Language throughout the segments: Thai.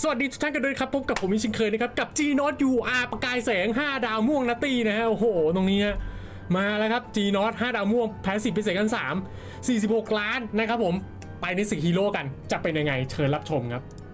สวัสดีทุกท่านกันด้วยครับ พบกับผมอีกเช่นเคยนะครับ กับ G n o t UR ประกายแสง 5 ดาวม่วงนัตตี้นะฮะ โอ้โห ตรงนี้ฮะมาแล้วครับ G n o t 5 ดาวม่วงแพ้สิบพิเศษกัน3 46 ล้านนะครับผม ไปในสึกฮีโร่กัน จะเป็นยังไง เชิญรับชมครับ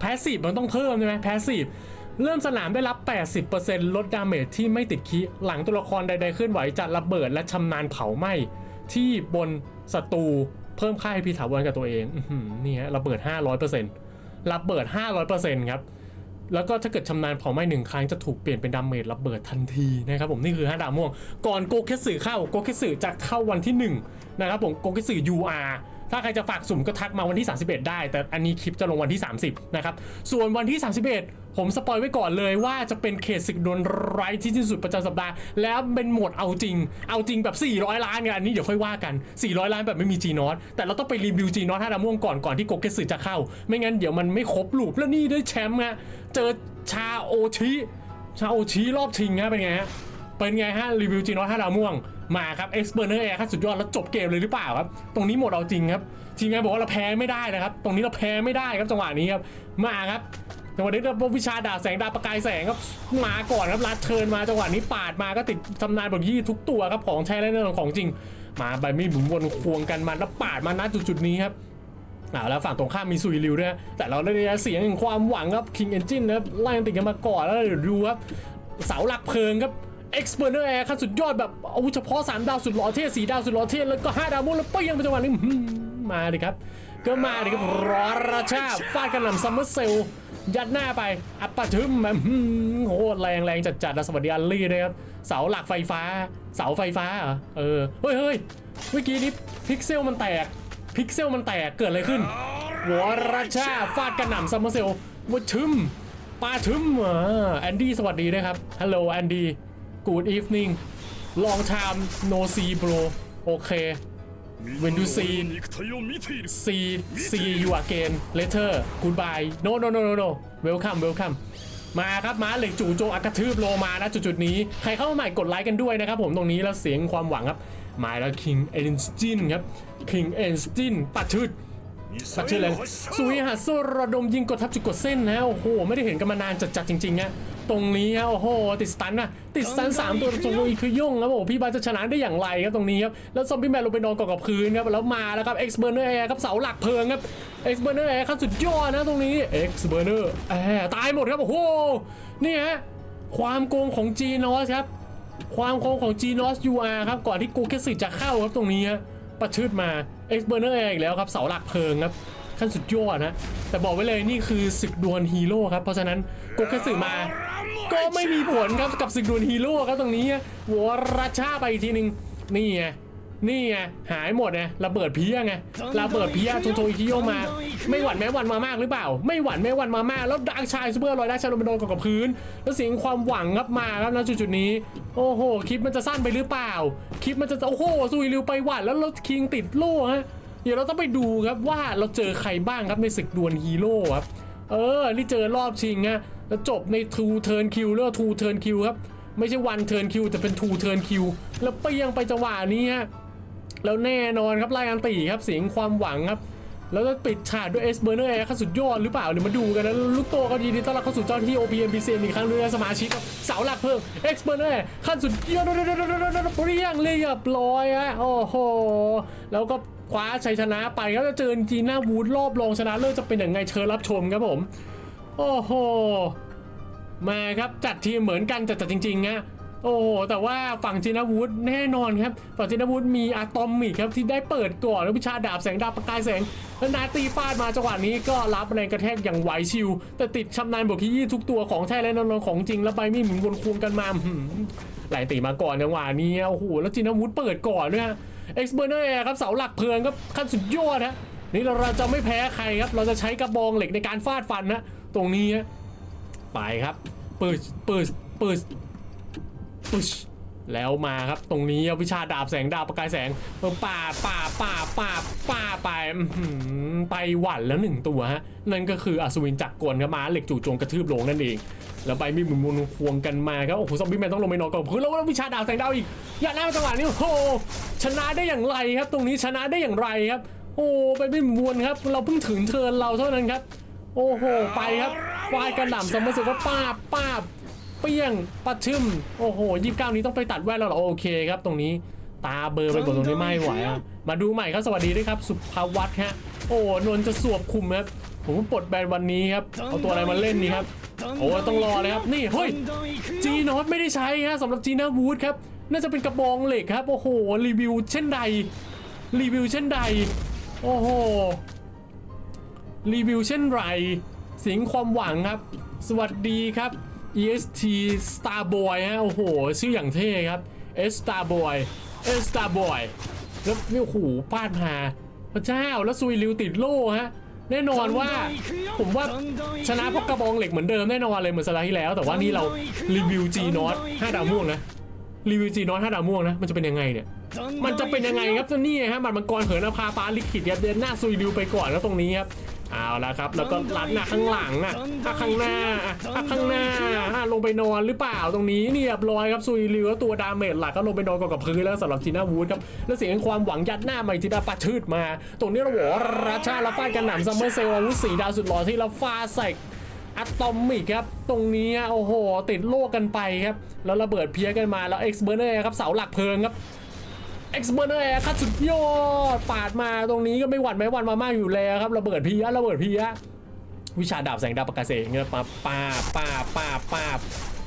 แพสซีฟมันต้องเพิ่มใช่ไหมแพสซีฟเริ่มสนามได้รับ 80%ลดดาเมจที่ไม่ติดคีหลังตัวละครใด ๆ เคลื่อนไหวจะระเบิดและชำนาญเผาไหม้ที่บนศัตรูเพิ่มค่าให้พิถาวรกับตัวเองอื้อหือนี่ฮะระเบิด 500%ระเบิด 500%ครับแล้วก็ถ้าเกิดชำนาญเผาไหม้หนึ่งครั้งจะถูกเปลี่ยนเป็นดาเมจระเบิดทันทีนะครับผมนี่คือ5ดาวม่วง ก่อนโกเคสึเข้าโกเคสึจะเข้าวันที่1นะครับผมโกเคสึ UR ถ้าใครจะฝากสุ่มก็ทักมาวันที่ 31 ได้ แต่อันนี้คลิปจะลงวันที่ 30 นะครับ ส่วนวันที่ 31 ผมสปอยไว้ก่อนเลยว่าจะเป็นเขตศึกดวลไรที่สิ้นสุดประจำสัปดาห์ แล้วเป็นหมดเอาจริง เอาจริงแบบ 400 ล้านกันอันนี้เดี๋ยวค่อยว่ากัน 400 ล้านแบบไม่มี G n o t แต่เราต้องไปรีวิว G n o t 5ดาวม่วงก่อนก่อนที่โกเกสึจะเข้า ไม่งั้นเดี๋ยวมันไม่ครบลูปแล้วนี่ได้แชมป์ฮะเจอชาโอชิชาโอชิรอบชิงฮะเป็นไงฮะเป็นไงฮะรีวิวจีนอตห้าดาวม่วง มาครับ e x p e r n e r Air ขั้นสุดยอดแล้วจบเกมเลยหรือเปล่าครับ ตรงนี้หมดเอาจริงครับทีมงานบอกว่าเราแพ้ไม่ได้นะครับ ตรงนี้เราแพ้ไม่ได้ครับจังหวะนี้ครับมาครับจังหวะนี้เราวิชาดาบแสงดาวประกายแสงครับมาก่อนครับลัดเทิร์นมาจังหวะนี้ปาดมาก็ติดทำนายบทยี่ทุกตัวครับของแท้และแน่อนของจริง มาใบมีหมุนวนควงกันมาแล้วปาดมาณจุดๆนี้ครับอ่าแล้วฝั่งตรงข้ามมีซุยริวด้วยแต่เราได้เสียงแห่งความหวังครับ King Engine นะครับไล่ติดกันมาก่อนแล้วเดี๋ยวดูครับเสาหลักเพลิงครับ e x p e r n e r Air ขั้นสุดยอดแบบอาวุธเฉพาะ 3 ดาวสุดหล่อเท่4ดาวสุดหล่อเท่แล้วก็ 5 ดาวมุกแล้วเปี้ยงไปจังหวะนี้อื้อหือมาดิครับ ก็มาดิครับรอราชาฟาดกระหน่ำซัมเมอร์เซลยัดหน้าไป อัปปะทึมแบบหือโหดแรงแรงจัดๆนะสวัสดีอัลลี่ด้วยครับ เสาหลักไฟฟ้า เสาไฟฟ้าเหรอเออ เฮ้ยเฮ้ยเมื่อกี้นี้พิกเซลมันแตก พิกเซลมันแตกเกิดอะไรขึ้นหัวราชาฟาดกระหน่ำซัมเมอร์เซลวัชึมปาทึมอ่าแอนดี้สวัสดีด้วยครับฮัลโหลแอนดี้ Good evening Long time no see bro โอเค When you see see see you again later goodbye no no no no no welcome welcome มาครับมาเหล็กจู่โจมอักทืบโลมานะจุดจุดนี้ ใครเข้ามาใหม่กดไลค์กันด้วยนะครับผมตรงนี้แล้วเสียงความหวังครับมาแล้ว King Engine ครับ King Engine ปัดชุดปัดชุดเลยสุยหัสโซระดมยิงกดทับจุดกดเส้นนะโอ้โห ไม่ได้เห็นกันมานานจัดจัดจริงๆนะ ตรงนี้ฮะโอ้โหติดสตันนะติดสตันสามตัวตรงนี้คือย่งครับโอ้โหพี่บาสจะชนะได้อย่างไรครับตรงนี้ครับแล้วซอมบี้แมนลงไปนอนกอดกับพื้นครับแล้วมาแล้วครับ X Burner Air ครับเสาหลักเพลิงครับ X Burner Air ขั้นสุดยอดนะตรงนี้ X Burner Air ตายหมดครับโอ้โหนี่ฮะความโกงของ G n o s ครับความโค้งของ g n o s UR ครับก่อนที่กูเคสึจะเข้าครับตรงนี้ฮะประชืดมา X Burner อีกแล้วครับเสาหลักเพลิงครับ ขั้นสุดยอดนะ แต่บอกไว้เลยนี่คือศึกดวลฮีโร่ครับ เพราะฉะนั้นกูเคสึมา ก็ไม่มีผลครับกับศึกดวลฮีโร่ครับตรงนี้หัวราชาไปอีกทีหนึ่งนี่ไงนี่ไงหายหมดไงระเบิดเพี้ยไงระเบิดเพี้ยโทโทอิคิโยมา ไม่หวั่นแม้หวันมามากหรือเปล่า ไม่หวั่นแม้หวันมามากแล้วดักชายซูเปอร์ลอยดักชายลงไปโดนกับกับพื้น แล้วเสียงความหวังครับมาครับณจุดๆนี้ โอ้โหคลิปมันจะสั้นไปหรือเปล่า คลิปมันจะโอ้โหซุยริวไปหวัดแล้วรถคิงติดโล่ฮะ เดี๋ยวเราต้องไปดูครับว่าเราเจอใครบ้างครับในศึกดวลฮีโร่ครับ เออ นี่เจอรอบชิงฮะแล้วจบใน two turn kill หรือว่า two turn kill ครับ ไม่ใช่ one turn kill แต่เป็น two turn kill แล้วเปียงไปจังหวะนี้ฮะ แล้วแน่นอนครับไล่อันตีครับเสียงความหวังครับแล้วจะปิดฉากด้วยเอสเบอร์เนอร์แอร์ขั้นสุดยอดหรือเปล่าเดี๋ยวมาดูกันนะลูกโตก็ยินดีต้อนรับเข้าสู่เจ้าที่ OPM PC อีกครั้งด้วยสมาชิกครับเสาหลักเพิ่มเอ็กซ์เบอร์เนอร์ขั้นสุดยอดเรียงเรียบร้อยฮะโอ้โหแล้วก็ คว้าชัยชนะไปก็จะเจอจีน่าวูดรอบรองชนะเลิศจะเป็นอย่างไงเชิญรับชมครับผม โอ้โหมาครับจัดทีมเหมือนกันจัดจัดจริงๆฮะโอ้โหแต่ว่าฝั่งจินาวูดแน่นอนครับ ฝั่งจินาวูดมีอะตอมมิกครับที่ได้เปิดก่อนแล้ววิชาดาบแสงดาบประกายแสงแล้วนาตีฟาดมาจังหวะนี้ก็รับแรงกระแทกอย่างไหวชิว แต่ติดชำนาญบวกขี้ยี่ทุกตัวของแท้และนอนของจริงแล้วใบมีหมุนวนควงกันมาหืมไหลตีมาก่อนจังหวะนี้โอ้โหแล้วจินาวูดเปิดก่อนด้วยฮะ เอ็กซ์เบอร์เนอร์ครับเสาหลักเพลิงครับขั้นสุดยอดฮะนี่เราจะไม่แพ้ใครครับ เราจะใช้กระบองเหล็กในการฟาดฟันนะตรงนี้ฮะไปครับปืชปืชปืชปืชแล้วมาครับตรงนี้วิชาดาบแสงดาวประกายแสงป่าป่าป่าป่าป่าไปไปหวั่นแล้วหนึ่งตัวฮะนั่นก็คืออัศวินจักรกลครับมาเหล็กจู่โจมกระทืบลงนั่นเอง แล้วใบมีดหมุนวนควงกันมาครับโอ้โหซอมบี้แมนต้องลงไปนอนก่อนพื้นแล้วแล้ววิชาดาบแสงดาวอีกอย่าหน้าจังหวะนี้โอ้โหชนะได้อย่างไรครับ ตรงนี้ชนะได้อย่างไรครับ โอ้ใบมีดหมุนวนครับ เราเพิ่งถึงเทินเราเท่านั้นครับ โอ้โหไปครับฟาดกระหน่ำสมมติว่าป้าบป้าบเปี้ยงปัดชึมโอ้โหยี่สิบเก้านี้ต้องไปตัดแว่นแล้วเหรอโอเคครับ ตรงนี้ตาเบอร์ไปหมดตรงนี้ไม่ไหวอะมาดูใหม่ครับสวัสดีด้วยครับ สุภวัตฮะโอ้นนจะสวบคุมครับผมปลดแบนวันนี้ครับเอาตัวอะไรมาเล่นนี่ครับ โอ้ต้องรอเลยครับ นี่เฮ้ยจีนอตไม่ได้ใช้ฮะสำหรับจีน่าวูดครับ น่าจะเป็นกระบองเหล็กครับ โอ้โห รีวิวเช่นใด รีวิวเช่นใด โอ้โห รีวิวเช่นไรสียงความหวังครับ สวัสดีครับ EST Starboy ฮะ โอ้โห ชื่ออย่างเท่ครับ S Starboy S Starboy แล้วนี่โอ้โหพลาดมาพระเจ้าแล้วซุยริวติดโล่ฮะ แน่นอนว่าผมว่าชนะเพราะกระบองเหล็กเหมือนเดิมแน่นอนเลยเหมือนสัปดาห์ที่แล้ว แต่ว่านี่เรารีวิวจีนอตห้าดาวม่วงนะรีวิวจีนอตห้าดาวม่วงนะมันจะเป็นยังไงเนี่ยมันจะเป็นยังไงครับนี่ฮะมันมังกรเหินอภาฟ้าลิขิตครับเดินหน้าซุยดิวไปก่อนแล้วตรงนี้ครับ เอาละครับ แล้วก็ลัดหน้าข้างหลังอะถ้าข้างหน้าถ้าข้างหน้าลงไปนอนหรือเปล่าตรงนี้เนี่ยบร้อยครับซุยริวแล้วตัวดาเมจหลักก็ลงไปนอนกับพื้นแล้วสำหรับจีน่าวูดครับแล้วเสียงความหวังยัดหน้าใหม่จีน่าปาชืดมา ตรงนี้เราบอกว่าราชาละฟาดกันหนำซัมเมอร์เซลอาวุธสีดาวสุดหล่อที่เราฟาใส่อะตอมิกครับ ตรงนี้โอ้โห ติดโลกกันไปครับ แล้วระเบิดเพี้ยกันมาแล้วเอ็กซ์เบอร์เนอร์ครับ เสาหลักเพลิงครับ เอ็กซ์เบอร์เนอร์ครับสุดยอดปาดมาตรงนี้ก็ไม่หวั่นไม่หวั่นมามากอยู่แล้วครับระเบิดพี้ยระเบิดพี้ยวิชาดาบแสงดาวประกาศเสงเงี้ยปาป้าป้าป้าป้า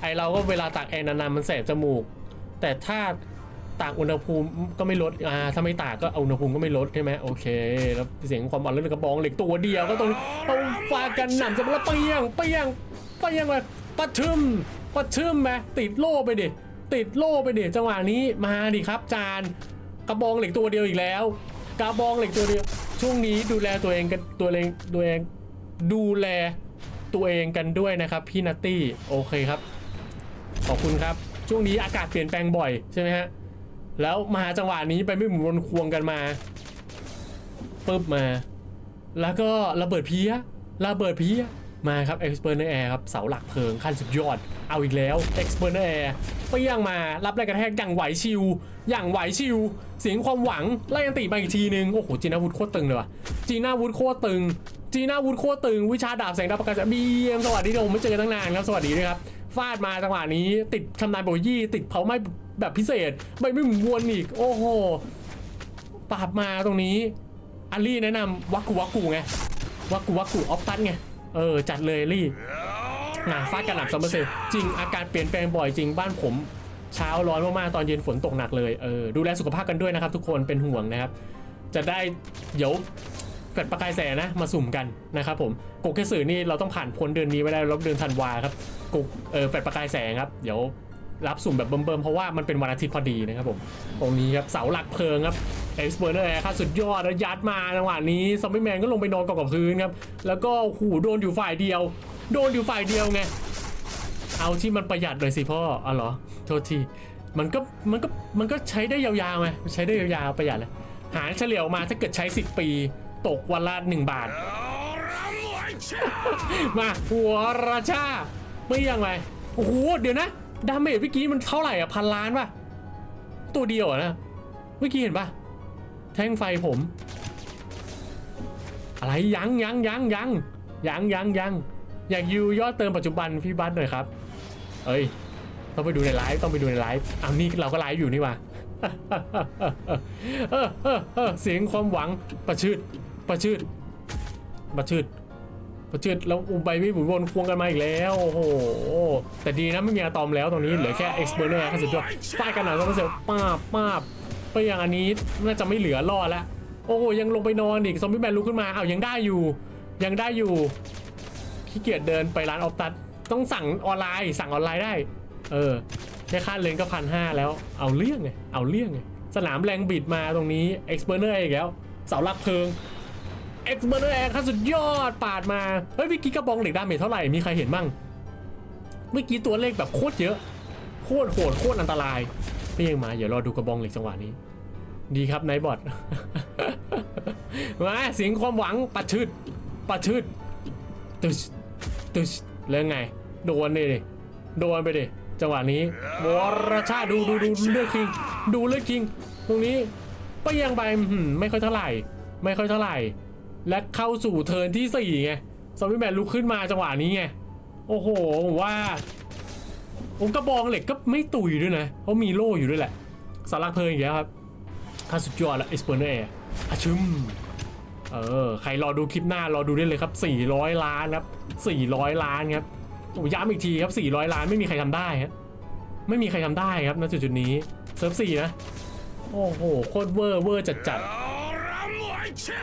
ไอเราก็เวลาตากแอร์นานๆมันแสบจมูก แต่ถ้าตากอุณหภูมิก็ไม่ลดอ่าถ้าไม่ตากก็อุณหภูมิก็ไม่ลดใช่ไหมโอเค แล้วเสียงความอ่อนเรื่องกระบองเหล็กตัวเดียวก็ต้องเอาฟากันหนำจะมาแล้วเปียงเปียงเปียงไปปัดชึมปัดชึมไหมติดโล่ไปดิติดโล่ไปดิจังหวะนี้มาดิครับจาน กระบองเหล็กตัวเดียวอีกแล้ว กระบองเหล็กตัวเดียว ช่วงนี้ดูแลตัวเองกันตัวเองตัวเองดูแลตัวเองกันด้วยนะครับพี่นัตตี้โอเคครับ ขอบคุณครับ ช่วงนี้อากาศเปลี่ยนแปลงบ่อยใช่ไหมฮะแล้วมาจังหวะนี้ไปไม่หมุนวนควงกันมาปึ๊บมา แล้วก็ระเบิดเพี้ยระเบิดเพี้ย มาครับ e x p e r t Air ครับเสาหลักเพลิงขั้นสุดยอด เอาอีกแล้ว e x p e r t Air เปรี้ยงมารับแรงกระแทกอย่างไหวชิว อย่างไหวชิว เสียงความหวังไล่ยันติมาอีกทีนึง โอ้โหจีน่าวุฒโคตรตึงเลยว่ะจีน่าวุฒโคตรตึงจีน่าวุฒโคตรตึง วิชาดาบแสงดาวประกาศบีเอ็มสวัสดีที่ผมไม่เจอกันตั้งนานครับสวัสดีด้วยครับฟาดมาจังหวะนี้ติดชำนาญโบยี่ติดเผาไหม้แบบพิเศษไม่ไม่หมุนวนอีก โอ้โหปราบมาตรงนี้อัลลี่แนะนำวักกูวักกูไงวักกูวักกูออฟตันไง เออจัดเลยอลลี่งาฟาดกระหน่ำซัมเมอร์เซลจริงอาการเปลี่ยนแปลงบ่อยจริงบ้านผมเช้าร้อนมากๆตอนเย็นฝนตกหนักเลยเออดูแลสุขภาพกันด้วยนะครับ ทุกคนเป็นห่วงนะครับ จะได้เดี๋ยวแฟดประกายแสนะมาสุ่มกันนะครับผมกกแค่สื่อนี่เราต้องผ่านพ้นเดือนนี้ไปได้ลบเดือนธันวาครับกกเออแฟดประกายแสงครับเดี๋ยว รับสุ่มแบบเบิ่มๆเพราะว่ามันเป็นวันอาทิตย์พอดีนะครับผมตรงนี้ครับเสาหลักเพลิงครับเอ็กซ์เบอร์เนอร์แอร์ครับสุดยอดแล้วยัดมาจังหวะนี้ซอมบี้แมนก็ลงไปนอนกองกับพื้นครับแล้วก็หูโดนอยู่ฝ่ายเดียว โดนอยู่ฝ่ายเดียวไงเอาที่มันประหยัดหน่อยสิพ่ออ๋อเหรอโทษทีมันก็มันก็มันก็ใช้ได้ยาวๆไงใช้ได้ยาวๆประหยัดเลยหารเฉลี่ยออกมาถ้าเกิดใช้ 10 ปี ตกวันละ1บาท มาหัวราชาไม่ยังไงโอ้โหเดี๋ยวนะ ดาเมจเมื่อกี้มันเท่าไหร่อะพันล้านป่ะ ตัวเดียวอะนะ เมื่อกี้เห็นป่ะ แท่งไฟผม อะไรยังยังยังยังยังยังยังอยากยูยอดเติมปัจจุบันพี่บัสหน่อยครับ เอ้ย ต้องไปดูในไลฟ์ต้องไปดูในไลฟ์อ้าวนี่เราก็ไลฟ์อยู่นี่ว่าเออเออเออเสียงความหวังประชืดประชืดประชืด ประชืดแล้วอุบไม่หมุนวนควงกันมาอีกแล้ว โอ้โห แต่ดีนะไม่มีอะตอมแล้วตรงนี้เหลือแค่เอ็กซ์เบอร์เนอร์ขั้นสุดยอดฟาดกันหน่อยต้องเสียป้าบป้าบไปอย่างอันนี้น่าจะไม่เหลือรอดแล้ว โอ้โหยังลงไปนอนอีกซอมบี้แมนลุกขึ้นมาเอ้ายังได้อยู่ ยังได้อยู่ขี้เกียจเดินไปร้านออฟตัสต้องสั่งออนไลน์ สั่งออนไลน์ได้ เออแค่ค่าเลนก็พันห้าแล้วเอาเรื่องไงเอาเรื่องไงสนามแรงบิดมาตรงนี้เอ็กซ์เบอร์เนอร์อีกแล้วเสาหลักเพลิง เอ็กซ์เบอร์เนอร์แอร์ขั้นสุดยอดปาดมา เฮ้ยวิกกี้กระบองเหล็กดาเมจเท่าไหร่ มีใครเห็นบ้าง เมื่อกี้ตัวเลขแบบโคตรเยอะ โคตรโหดโคตรอันตรายเพียงมา เดี๋ยวรอดูกระบองเหล็กจังหวะนี้ ดีครับไนท์บอทมาเสียงความหวังปัดชืดปัดชืดตึชตึชแล้วไง โดนดิดิโดนไปดิจังหวะนี้วรชาดูดูดูเลือดคิง ดูเลือดคิง ตรงนี้ไปยังไปไม่ค่อยเท่าไหร่ ไม่ค่อยเท่าไหร่ และเข้าสู่เทิร์นที่สี่ไง ซอมบี้แมนลุกขึ้นมาจังหวะนี้ไง โอ้โห ผมว่าผมกระบองเหล็กก็ไม่ตุยด้วยนะ เพราะมีโล่อยู่ด้วยแหละ สารักเพลิงอย่างเงี้ยครับถ้าสุดยอดละเอสเปอร์เนอร์อาชึมเออ ใครรอดูคลิปหน้ารอดูได้เลยครับ 400 ล้านครับ 400 ล้านครับโอ้ย้ำอีกทีครับ 400 ล้านไม่มีใครทำได้ครับไม่มีใครทำได้ครับณจุดจุดๆนี้เซิร์ฟสี่นะ โอ้โห โคตรเวอร์เวอร์จัดจัดๆ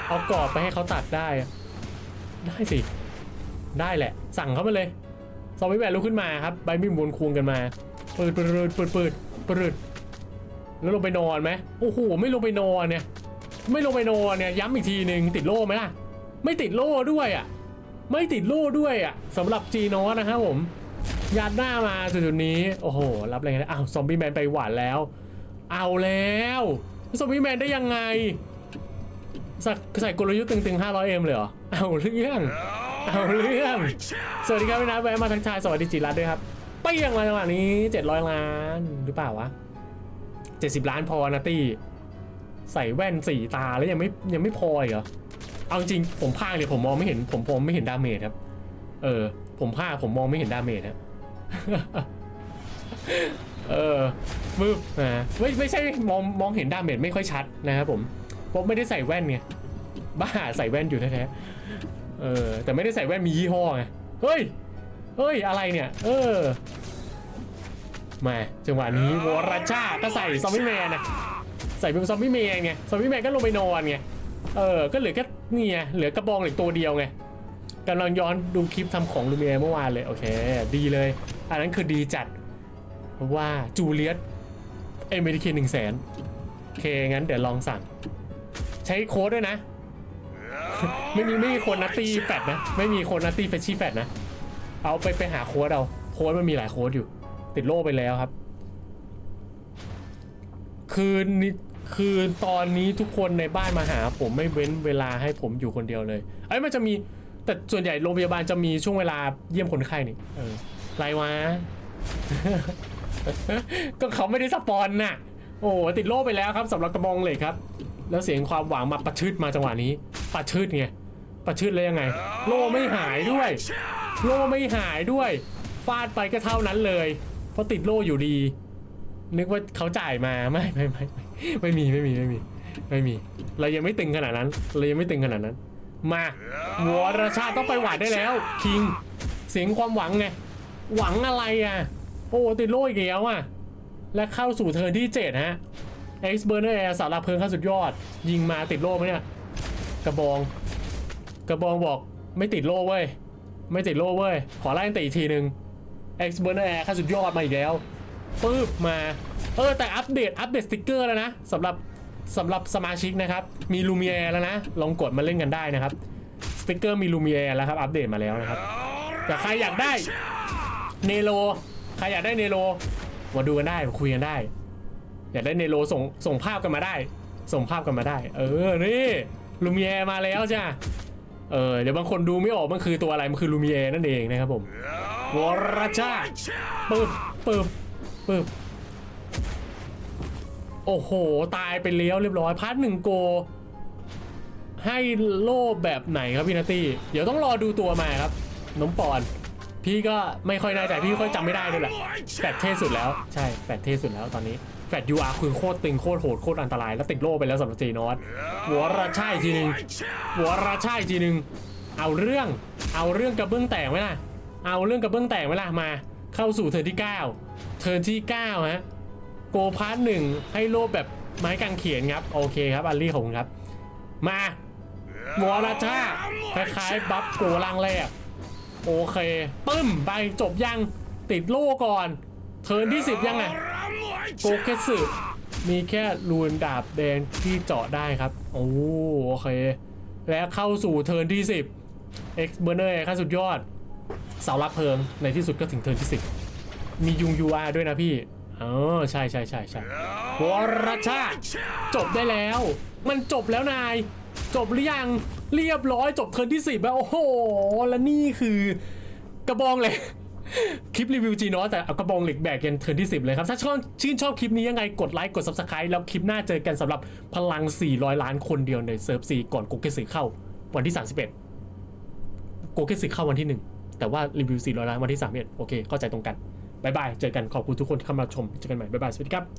เอากรอบไปให้เขาตัดได้ ได้สิ ได้แหละ สั่งเขามาเลยซอมบี้แมนลุกขึ้นมาครับใบมีดวนควงกันมาปืดปืดปืดปืดปืดปืดแล้วลงไปนอนไหมโอ้โหไม่ลงไปนอนเนี่ย ไม่ลงไปนอนเนี่ยย้ำอีกทีหนึ่งติดโล่ไหมล่ะ ไม่ติดโล่ด้วยอะไม่ติดโล่ด้วยอะสำหรับจีนอสนะครับผมยัดหน้ามาจุดนี้โอ้โหรับอะไรกันอ้าวซอมบี้แมนไปหวานแล้ว เอาแล้วซอมบี้แมนได้ยังไง ใส่ใส่กลยุทธ์ตึงๆ 500M เลยเหรอ เอาเรื่อง เอาเรื่อง สวัสดีครับพี่นัทแวะมาทักทายสวัสดีจิรัตด้วยครับเปี้ยงมาจังหวะนี้ 700 ล้านหรือเปล่าวะ 70 ล้านพอนะตี้ ใส่แว่นสีตาแล้วยังไม่ยังไม่พออีกเหรอ เอาจริงผมพากเลยผมมองไม่เห็นผมผมไม่เห็นดาเมจครับ เออ ผมพากผมมองไม่เห็นดาเมจครับเออมืบนะไม่ไม่ใช่มองมองเห็นดาเมจไม่ค่อยชัดนะครับผม เพราะไม่ได้ใส่แว่นไงบ้าใส่แว่นอยู่แท้ๆเออแต่ไม่ได้ใส่แว่นมียี่ห้อไงเฮ้ยเฮ้ยอะไรเนี่ย เออมาจังหวะนี้วรชาก็ใส่ซอมบี้แมนนะใส่เป็นซอมบี้แมนไงซอมบี้แมนก็ลงไปนอนไงเออก็เหลือแค่นี่ไงเหลือกระบองเหล็กตัวเดียวไงกำลังย้อนดูคลิปทำของลูเมียเมื่อวานเลยโอเค ดีเลย อันนั้นคือดีจัด เพราะว่าจูเลียสเอเมริกันหนึ่งแสนโอเค งั้นเดี๋ยวลองสั่ง ช้โค้ดด้วยนะ ไม่มีไม่มีโคนนัตตี้แฟดนะ ไม่มีโคนนัตตี้เฟชชี่แฟดนะ เอาไปไปหาโค้ดเอาโค้ดมันมีหลายโค้ดอยู่ ติดโล่ไปแล้วครับ คือนี่คือตอนนี้ทุกคนในบ้านมาหา ผมไม่เว้นเวลาให้ผมอยู่คนเดียวเลยเอ้ยมันจะมีแต่ส่วนใหญ่โรงพยาบาลจะมีช่วงเวลาเยี่ยมคนไข้นี่เออไรวะ ก็เขาไม่ได้สปอนน่ะ โอ้ติดโล่ไปแล้วครับสำหรับกระบองเหล็กครับ แล้วเสียงความหวังมาประชดมาจังหวะนี้ประชดไงประชดแล้วยังไง โล่ไม่หายด้วย โล่ไม่หายด้วยฟาดไปก็เท่านั้นเลย เพราะติดโล่อยู่ดี นึกว่าเขาจ่ายมาไม่ไม่ไม่ไม่ไม่มีไม่มีไม่มีไม่มี เรายังไม่ตึงขนาดนั้น เรายังไม่ตึงขนาดนั้น มาหัวราชาต้องไปหวาดได้แล้ว คิง เสียงความหวังไง หวังอะไรอะ โอ้ติดโล่อีกแล้วอะ และเข้าสู่เทิร์นที่ 7 ฮะ X Burner Air สาราเพลิงขั้นสุดยอด ยิงมาติดโล่ไหมเนี่ยกระบอง กระบองบอกไม่ติดโล่เว้ยไม่ติดโล่เว้ยขอไล่ตีอีกทีหนึ่ง X Burner Air ขั้นสุดยอดมาอีกแล้วปึ๊บมาเออแต่อัปเดตอัปเดตสติกเกอร์แล้วนะสำหรับสำหรับสมาชิกนะครับ มีลูมิเอร์แล้วนะ ลองกดมาเล่นกันได้นะครับ สติกเกอร์มีลูมิเอร์แล้วครับ อัปเดตมาแล้วนะครับ แต่ใครอยากได้เนโลใครอยากได้เนโลมาดูกันได้มาคุยกันได้ อยากได้เนโลส่งส่งภาพกันมาได้ ส่งภาพกันมาได้ เออนี่ลูมิเอมาแล้วจ้ะเออเดี๋ยวบางคนดูไม่ออกมันคือตัวอะไรมันคือลูมิเอนั่นเองนะครับผมวรชาปึ๊บปึ๊บปึ๊บโอ้โห ตายไปเลี้ยวเรียบร้อยพาร์ทหนึ่งโก ให้โล่แบบไหนครับพี่นาตี้เดี๋ยวต้องรอดูตัวมาครับ น้องปอน พี่ก็ไม่ค่อยแน่ใจพี่ค่อยจำไม่ได้ด้วยแหละแฟดเท่สุดแล้วใช่แฟดเท่สุดแล้วตอนนี้ แฟดยูอาร์คือโคตรตึงโคตรโหดโคตรอันตรายแล้วติดโล่ไปแล้วสำหรับจีนอสหัวราชาอีกทีหนึงหัวราชาอีกทีหนึง เอาเรื่องเอาเรื่องกระเบื้องแตกไหมล่ะ เอาเรื่องกระเบื้องแตกไหมล่ะมา เข้าสู่เทิร์นที่ 9 เทิร์นที่9ฮะโกพาร์ทหนึ่งให้โลบแบบไม้กางเขนครับโอเคครับอัลลี่ของคุณครับ มาหัวราชาคล้ายๆบัฟโกล่างแรกโอเคปึ้มไปจบยังติดโล่ก่อน เทิร์นที่ 10 ยังไง โกเคสึมีแค่รูนดาบแดงที่เจาะได้ครับ โอ้โอเค แล้วเข้าสู่เทิร์นที่ 10 X Burner ขั้นสุดยอด เสารับเพลิง ในที่สุดก็ถึงเทิร์นที่สิบมียุง UR ด้วยนะพี่อ๋อใช่ใช่ใช่ใช่วรชาติจบได้แล้ว มันจบแล้วนาย จบหรือยังเรียบร้อยจบเทิร์นที่สิบแล้ว โอ้โห แล้วนี่คือกระบองเล็ก คลิปรีวิวจีนอสแต่เอากระบองเหล็กแบกยันเทิร์นที่ 10 เลยครับ ถ้าชอบชื่นชอบคลิปนี้ยังไงกดไลค์กด subscribe แล้วคลิปหน้าเจอกันสำหรับพลัง 400 ล้านคนเดียวในเซิร์ฟซีก่อนโกเกสึเข้าวันที่ 31โกเกสึเข้าวันที่ 1 แต่ว่ารีวิว 400 ล้านวันที่ 31 โอเค เข้าใจตรงกันบายบาย เจอกันขอบคุณทุกคนที่เข้ามาชม เจอกันใหม่บายบาย สวัสดีครับ